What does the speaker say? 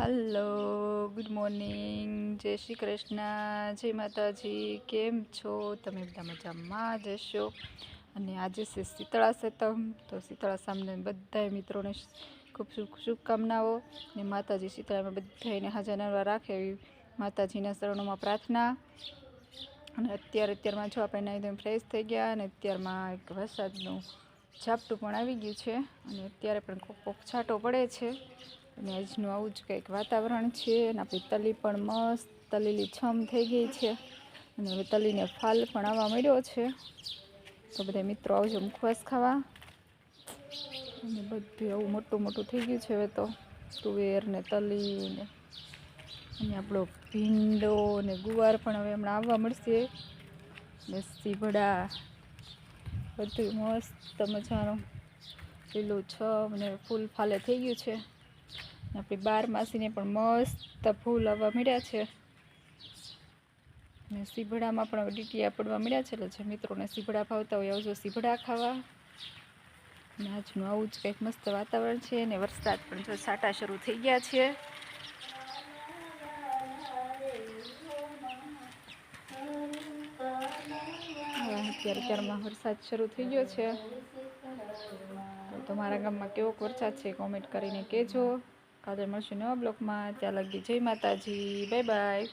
Hello, good morning. જય શ્રી કૃષ્ણ. જય માતાજી. કેમ છો? તમે બધા મજામાં જ હશો? અને આજે છે શીતળા સતમ. તો શીતળા સામને બધા મિત્રોને ખૂબ શુભ, શુભકામનાઓ. ને માતાજી શીતળામાં બધાને હાજર રાખે એવી માતાજીના શરણોમાં પ્રાર્થના. અને અત્યારે, અત્યારમાં જો આપણે ધોઈને ફ્રેશ થઈ ગયા અને અત્યારમાં એક વરસાદનું ઝાપટું પણ આવી ગયું છે. અને અત્યારે પણ ખૂબ છાંટો પડે છે. અને આજનું આવું જ કંઈક વાતાવરણ છે અને આપણી તલી પણ મસ્ત, તલીલી છમ થઈ ગઈ છે. અને હવે તલીને ફાલ પણ આવવા મળ્યો છે. તો બધા મિત્રો આવજો મુખવાસ ખાવા. અને બધું આવું મોટું મોટું થઈ ગયું છે હવે તો. તુવેર ને તલી ને અને આપણો ભીંડો ને ગુવાર પણ હવે હમણાં આવવા મળશે. ને સીભડા બધું મસ્ત મજાનું. લીલું છમ ને ફૂલ ફાલે થઈ ગયું છે. આપણી બાર પણ મસ્ત ફૂલ આવવા મળ્યા છે. ને સીભડામાં પણ ડીટીયા પડવા મળ્યા છે, એટલે જે મિત્રોને સીભડા ભાવતા હોય આવજો સીભડા ખાવા. ને આજનું આવું જ કંઈક મસ્ત વાતાવરણ છે ને વરસાદ પણ જો છાંટા શરૂ થઈ ગયા છે. અત્યારે અત્યારમાં વરસાદ શરૂ થઈ ગયો છે. તમારા ગામમાં કેવો વરસાદ છે? કોમેન્ટ કરીને કહેજો. કાલે મળશું નવા બ્લોકમાં. ત્યાં લગી જય માતાજી. Bye bye.